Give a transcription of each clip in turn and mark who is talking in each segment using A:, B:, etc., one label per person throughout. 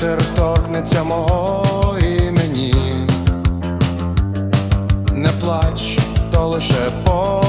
A: вітер торкнеться мого імені. Не плач, то лише подих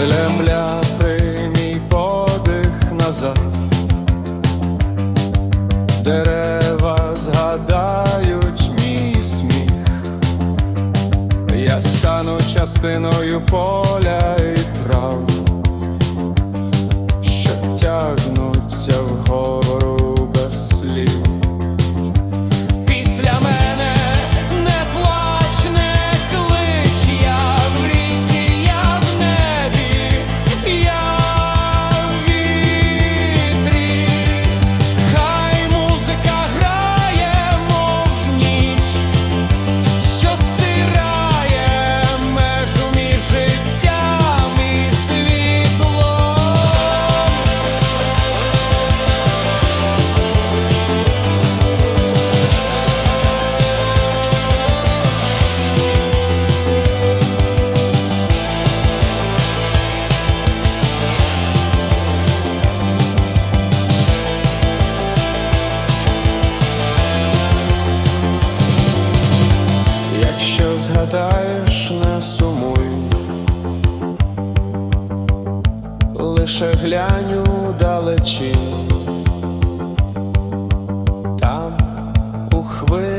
A: Земля приймій подих назад, дерева згадають мій сміх, я стану частиною поля і трав, Гадаєш, не сумуй, лише гляню, удалечі там у хвилі.